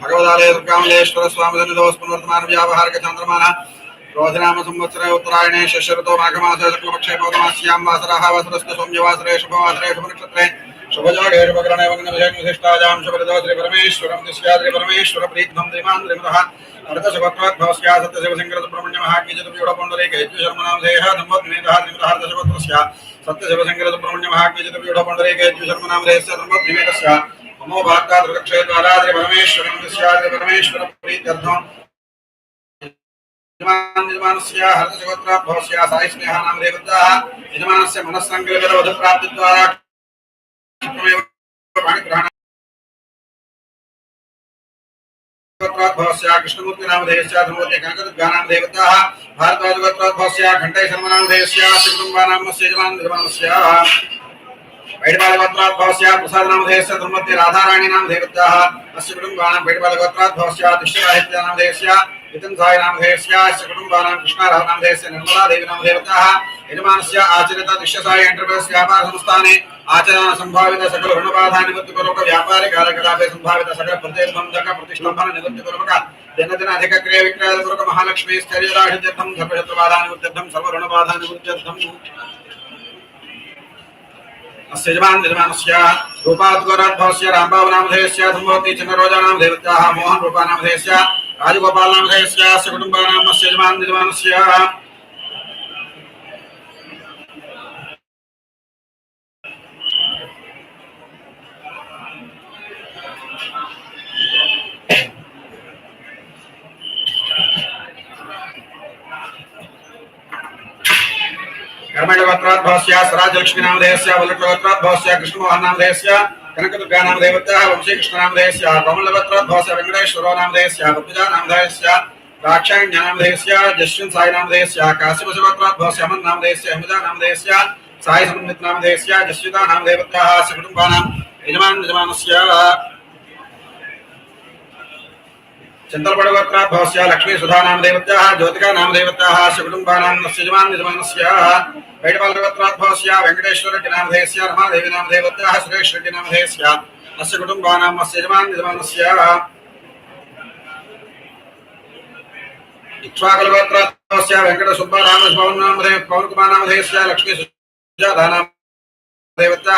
భగవదాలయ దుర్గామలేశ్వర స్వామి సన్నిధోస్పునర్తమాన వ్యావహారిక చంద్రమాన రోధనామ సంవత్సరే ఉత్తరాయణే శశరతో మాఘమాసే శుక్లపక్షే పౌర్ణమాస్యాం వాసరః వసరస్తు సౌమ్యవాసరే శుభవాసరే శుభనక్షత్రే శుభజోగే శుభకరణే వగ్న విశేషాజాం శుభరదో శ్రీ పరమేశ్వరం దిశ్యా శ్రీ పరమేశ్వర ప్రీతం శ్రీమాన్ శ్రీమదః అర్థ శుభత్వాత్ భవస్యా సత్య శివశంకర సుబ్రహ్మణ్య మహాకీజత వ్యూఢ పుండరీక యజ్ఞ శర్మనామ దేహ దంపత్నిధః శ్రీమదః అర్థ శుభత్వస్య సత్య శివశంకర సుబ్రహ్మణ్య మహాకీజత వ్యూఢ పుండరీక యజ్ఞ శర్మనామ దేహస్య దంపత్నిధస్య नमो भाग्या दुर्गक्षेत्राराधे परमेश्वरं विश्वादे परमेश्वरं प्रीत्यर्थं। यजमानस्य हर्षगोत्र भवस्य सायि स्नेहा नाम रेवताः यजमानस्य मनस्सङ्गलेन वधप्राप्तिद्वारा कृष्णमूर्तिनामधेयस्याधमोते कनकदुर्गानामधेवताः भारद्वाजगोत्राद्भवस्य घण्टैशर्मनामधेयस्य कुटुम्बानामस्य यजमाननिर्माणस्याः కృష్ణమూర్తి నామధేయస్య ధర్మవతి కనకదుర్గా నామదేవతా భారద్వాజ గోత్రోద్భవస్య ఘంటై శర్మ నామధేయస్య కుటుంబానామస్య యజమాన నిర్మాణస్య వైడబాల గోత్రోద్భవస్య ప్రసాద నామధేయస్య ధర్మవతి రాధారాణి నామదేవతా అస్య కుటుంబానాం వైడబాల గోత్రోద్భవస్య దుష్యరాహిత్య నామధేయస్య నితిన్ సాయి నామధేయస్య అస్య కుటుంబానాం కృష్ణారావు నామధేయస్య నిర్మలా దేవి నామదేవతా యజమానస్య ఆచరిత దుష్య अस्य यजमान यजमानस्य रूपाद्वराद्भवस्य रामबाबुनामधेयस्य धम्मवती चन्द्ररोजानां देवत्याः मोहनरूपानामधेयस्य वक्रवत्राद्भवस्य स्वराजलक्ष्मीनामधेयस्य वल्लटवत्राद्भवस्य कृष्णमोहननामधेयस्य कनकदुर्गानामधेयवत्याः वंशीकृष्णनामधेयस्य कमलवत्राद्भवस्य वेङ्कटेश्वरोनामधेयस्य बद्विजानामधेयस्य दाक्षायण्यामधेयस्य जस्विन् साईनामधेयस्य काशीवशवत्राद्भवस्य अमन्नामधेयस्य अमितानामधेयस्य साई समन्वितनामधेयस्य जस्वितानामधेयवत्याः सकुटुम्बानां यजमान यजमानस्य చింతలపడగోత్రాభాస్య లక్ష్మీ సుధానాం దేవత్యా జ్యోతికానాం దేవత్యా శివకుటుంబానాం యజమాన్ యజమానస్య బయటపాలగోత్రాభాస్య వెంకటేశ్వరకి నామధేయస్య రమాదేవి నామధేవత్యా సురేశ్వరకి నామధేయస్య అస్య కుటుంబానాం అస్య యజమాన్ యజమానస్య ఇక్ష్వాకలగోత్రాభాస్య వెంకట సుబ్బారామ పవన్ నామధేయ పవన్ కుమార్ నామధేయస్య లక్ష్మీ సుజాధానాం దేవత్యా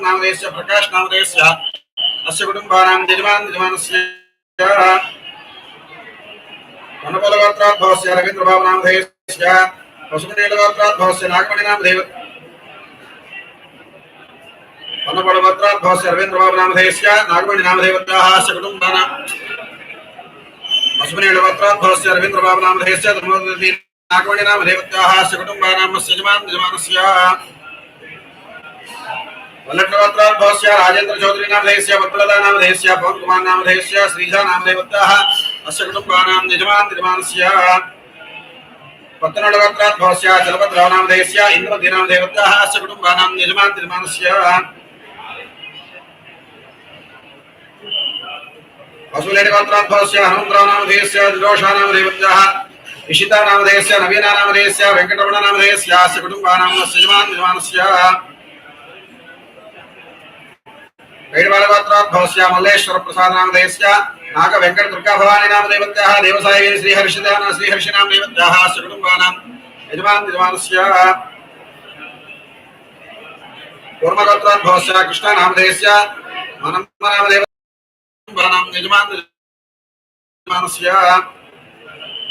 नामधेयस्य प्रकाश नामधेयस्य अस्य कुटुम्बानाम् यजमान निर्माणस्य वनपलगोत्राद्भवस्य रवीन्द्रबाबु नामधेयस्य पशुपतिगोत्राद्भवस्य नागमणि नामधेय वनपलगोत्राद्भवस्य रवीन्द्रबाबु नामधेयस्य नागमणि नामधेयत्याः अस्य कुटुम्बानाम् पशुपतिगोत्राद्भवस्य रवीन्द्रबाबु नामधेयस्य धर्मवती नागमणि नाम देवत्याः राजेन्द्र चौधरी सकुटुम्बानां यजमान यजमानस्य। वल्लभनवत्रान् भवस्य राजेन्द्रचौधरीनां रेयस्य भक्तलतानां रेयस्य पवनकुमारनां रेयस्य श्रीजानां रेवत्याः अस्य कुटुम्बानां यजमान इशितानामधेयस्य नवीनानामधेयस्य वेङ्कटरमणनामधेयस्यास्य कुटुम्बानामस्य यजमान् यजमानस्य वेणुबालपात्राद्भवस्य मल्लेश्वरप्रसादनामधेयस्य नागवेङ्कटदुर्गाभवानीनाम देवत्याः अस्य यजमान् यजमानस्य कूर्मगोत्राद्भवस्य कृष्णनामधेयस्य यजमान् यजमानस्य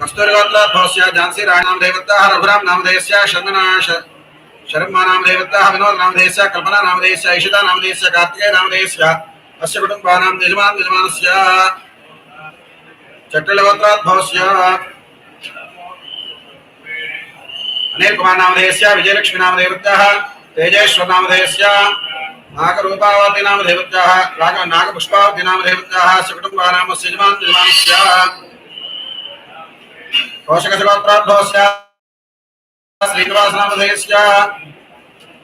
कस्तूरिगोत्रोद्भवस्य झान्सी राय नामधेयवत्यः रघुराम नामधेयस्य शन्दना श- शर्मा नामधेयवत्यः विनोद नामधेयस्य कल्पना नामधेयस्य ईशिता नामधेयस्य कार्तिकेय नामधेयस्य अस्य कुटुम्बानां यजमान यजमानस्य चट्टलगोत्रोद्भवस्य अनिल कुमार नामधेयस्य विजयलक्ष्मी नामधेयवत्यः तेजेश्वर नामधेयस्य नागरूपावती नामधेयवत्यः राग नागपुष्पावती नामधेयवत्यः अस्य कुटुम्बानां अस्य यजमान కోశకశగోత్రాభ్యోస్య శ్రీనివాసనామధేయస్య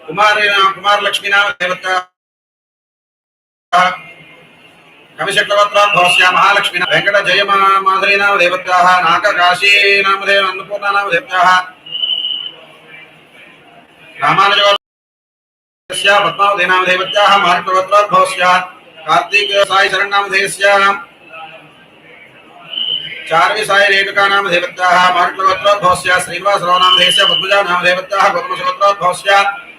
కుమారి కుమారలక్ష్మీనామ దేవత కవిశక్లవత్రాభ్యోస్య మహాలక్ష్మీ వెంకట జయ మాధురీనామ దేవత నాక కాశీనామదేవ అన్నపూర్ణానామ దేవత రామానుజ పద్మావతి నామ దేవత్యా మార్గవత్రాభ్యోస్య కార్తీక సాయి శరణ్ నామధేయస్య चार चारवी एक का नाम देवत्या श्रीनिवास राव नाम देश पद्मजा नाम देवत्या पद्मशवत्रोद्भवस्य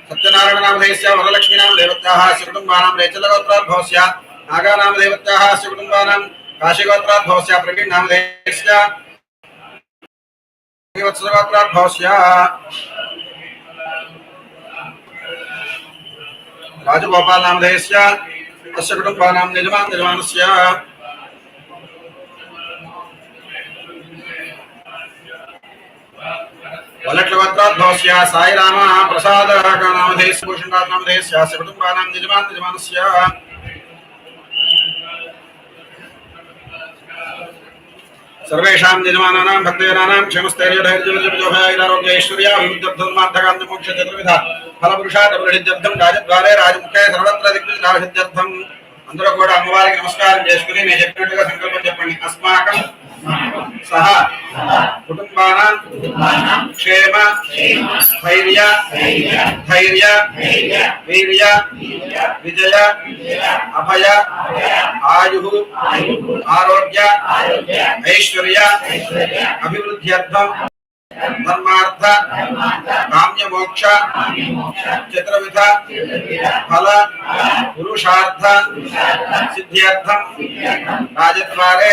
सत्यनारायण नाम देश वरलक्ष्मी नाम देवत्या शिवकुटुम्बानां रेचलगोत्रोद्भवस्य नागा नाम देवत्या शिवकुटुम्बानां काशीगोत्रोद्भवस्य प्रवीण नाम देश राजगोपाल नाम देश कुटुंबा कुटुम्बानां निजमान निजमानस्य వలట్ల వద్రాద్భవస్య సాయిరామ ప్రసాదనామధే సుభూషణాత్మధే స్యాస్య కుటుంబానాం నిజమాన్ నిజమానస్య సర్వేషాం నిజమానానాం భక్తజనానాం క్షమస్థైర్యధైర్యజోభైరారోగ్యైశ్వర్యా వివిధర్ధన్మార్థకాంత మోక్ష చతుర్విధ ఫలపురుషాత ప్రసిద్ధ్యర్థం రాజద్వారే రాజముఖే సర్వత్ర దిగ్విజాసిద్ధ్యర్థం అందరూ కూడా అమ్మవారికి నమస్కారం చేసుకుని నేను చెప్పినట్టుగా సంకల్పం చెప్పండి. అస్మాకం సహ కుటుంబానాం క్షేమ స్థైర్య ధైర్య వీర్య విజయ అభయ ఆయు ఆరోగ్య ఐశ్వర్య అభివృద్ధ్యర్థం ಧರ್ಮಾರ್ಥ ಕಾಮ್ಯ ಮೋಕ್ಷ ಚತುರ್ವಿಧ ಫಲ ಪುರುಷಾರ್ಥ ಸಿದ್ಧಿಯರ್ಥ ರಾಜದ್ವಾರೆ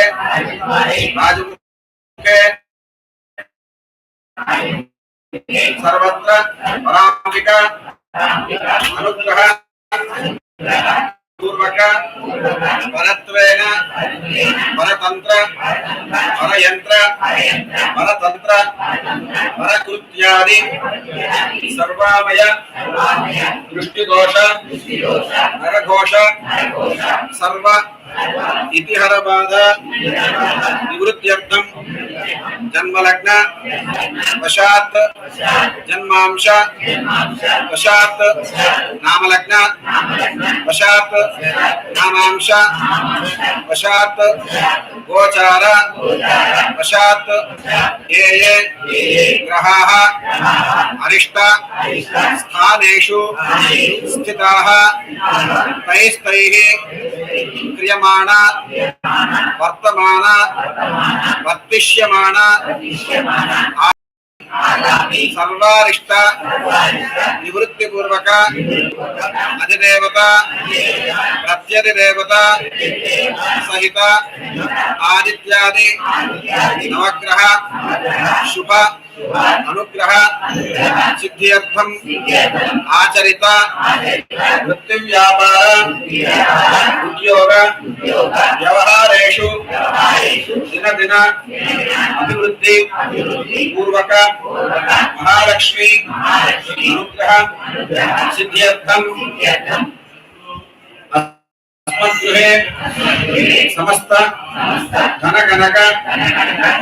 ರಾಜಮುಖೆ ಸರ್ವತ್ರ ಪರಾಂಬಿಕ ಅನುಗ್ರಹ పూర్వక పరత్వేన పరతంత్ర పరయంత్ర పరతంత్ర పరకృత్యాది సర్వామయ దృష్టిదోష నరఘోష సర్వ ఇతిహర బాధ నివృత్త్యర్థం जन्मलग्न। वशात जन्मांश। वशात् नामलग्न। वशात नामांश। वशात गोचार। वशात ये ये ग्रहाः। अरिष्ट स्थानेषु स्थिताः। तैस्तैः క్రియమాణ వర్తమాన వర్తిష్యమాణ సర్వారిష్ట నివృత్తిపూర్వక అధిదేవత ప్రత్యధిదేవత సహిత ఆదిత్యాది నవగ్రహ శుభ अनुग्रह सिद्ध्यर्थम आचरित वृत्तिव्यापार उद्योग व्यवहार दिन दिन अभिवृद्धि पूर्वक महालक्ष्मी अनुग्रह सिद्ध्यर्थ अस्मद्गृहे సమస్త ధన కనక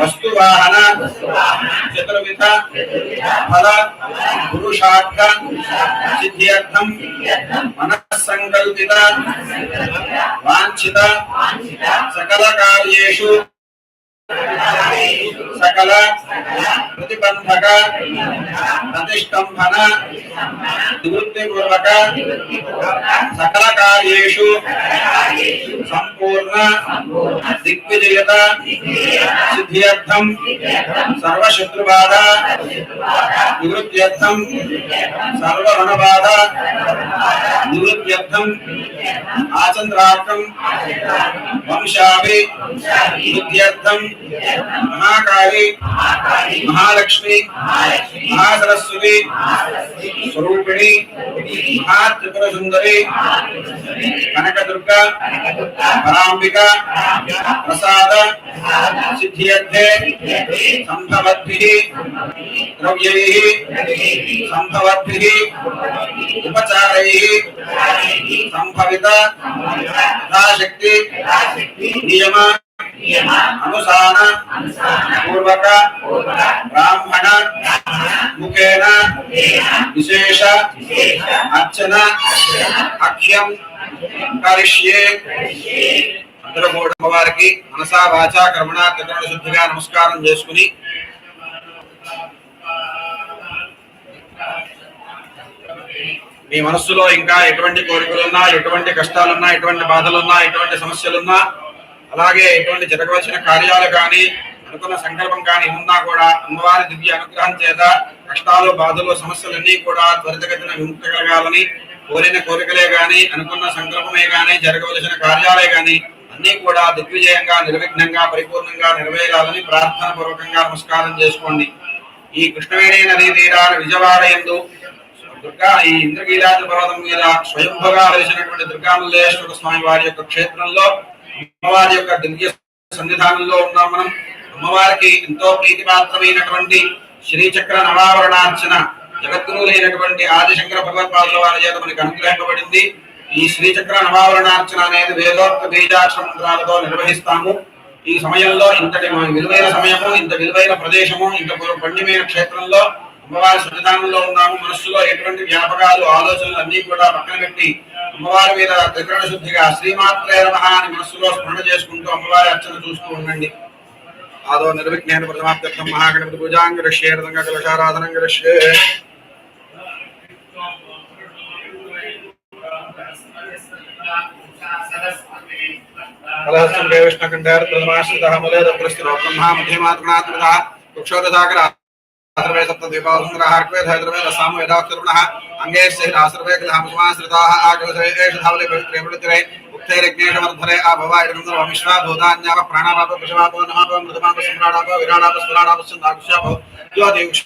వస్తువాహన చతుర్విధ ఫల పురుషార్థ సిద్ధ్యర్థం మనస్సంకల్పిత వాంఛిత సకల కార్యేషు సకల ప్రతిబంధక ప్రతిష్టంభన నివృత్తిపూర్వక సకల కార్యేషు సంపూర్ణ దిగ్విజయత సిద్ధ్యర్థం సర్వశత్రుబాధ నివృత్త్యర్థం సర్వరుణబాధ నివృత్త్యర్థం ఆచంద్రార్థం వంశాభి महाकाली, महालक्ष्मी, महासरस्वती, स्वरूपिणी महात्रिपुर सुंदरी कनक दुर्गा पराबिका प्रसाद सिद्धिये संभवद्भिः द्रव्य संभवद्भिः उपचार, संभवित यथाशक्ति नियमा అనుసాన పూర్వక బ్రాహ్మణ ముఖేన విశేష అర్చన అఖ్యం కరిష్యే అందరూ కూడా అమ్మవారికి మనసా వాచా కర్మణ త్రికరణ శుద్ధిగా నమస్కారం చేసుకుని మీ మనస్సులో ఇంకా ఎటువంటి కోరికలున్నా ఎటువంటి కష్టాలున్నా ఎటువంటి బాధలున్నా ఎటువంటి సమస్యలున్నా అలాగే ఎటువంటి జరగవలసిన కార్యాలు కానీ అనుకున్న సంకల్పం కానీ ఉన్నా కూడా అమ్మవారి దివ్య అనుగ్రహం చేత కష్టాలు బాధలు సమస్యలన్నీ కూడా త్వరితగతిన విముక్తి కలగాలని కోరిన కోరికలే గాని అనుకున్న సంకల్పమే గాని జరగవలసిన కార్యాలే గాని అన్ని కూడా దిగ్విజయంగా నిర్విఘ్నంగా పరిపూర్ణంగా నెరవేరాలని ప్రార్థన పూర్వకంగా నమస్కారం చేసుకోండి. ఈ కృష్ణవేణి నదీ తీరాన విజయవాడ యందు దుర్గా ఈ ఇంద్రకీలాద్రి పర్వతం మీద స్వయంభుగా వెలిసినటువంటి దుర్గామల్లేశ్వర స్వామి వారి యొక్క క్షేత్రంలో అమ్మవారి యొక్క దివ్య సన్నిధానంలో ఉన్నాం మనం. అమ్మవారికి ఎంతో ప్రీతిపాత్రమైనటువంటి శ్రీచక్ర నవావరణార్చన జగద్గురు లేనటువంటి ఆదిశంకర భగవత్పాదుల వారి చేత మనకి అనుగ్రహింపబడింది. ఈ శ్రీచక్ర నవావరణార్చన అనేది వేదోక్త బీజాక్షర మంత్రాలతో నిర్వహిస్తాము. ఈ సమయంలో ఇంతటి విలువైన సమయము ఇంత విలువైన ప్రదేశము ఇంత పుణ్యమైన క్షేత్రంలో అమ్మవారి సన్నిధానంలో ఉన్నాము. మనస్సులో ఎటువంటి వ్యాపకాలు ఆలోచనలు అన్ని కూడా పక్కన పెట్టి అమ్మవారి మీద త్రికరణ శుద్ధిగా శ్రీమాత్రే నమ అని మనస్సులో స్మరణ చేసుకుంటూ అమ్మవారి అర్చన చూస్తూ ఉండండి. ఆదో నిర్విజ్ఞాన ప్రథమాప్తర్థం మహాగణపతి పూజాంగరిష్యే రథంగ కలశారాధనంగరిష్యే కలహస్తం విష్ణుకంఠార ప్రథమాశ్రిత మలేద పురస్తిరో బ్రహ్మా మధ్యమాత్మనాత్మతః వృక్షోదాకర सर्वे सप्तदीपावसुमृतः अर्कवेद हैदरवेद साम वेदाक्षरुणः अङ्गे श्रीरासर्वे कृतहमसमाश्रिताः आगवसरे एष धावले पवित्रेमृतिरे उक्तेरज्ञेशवर्धने अभवायरन्दरो विश्वा भूतान्याव प्राणावाप पशुवापो नमापो मृतमाप सम्राडापो विराडाप सुराडाप सन्दाक्षापो ज्योतिक्ष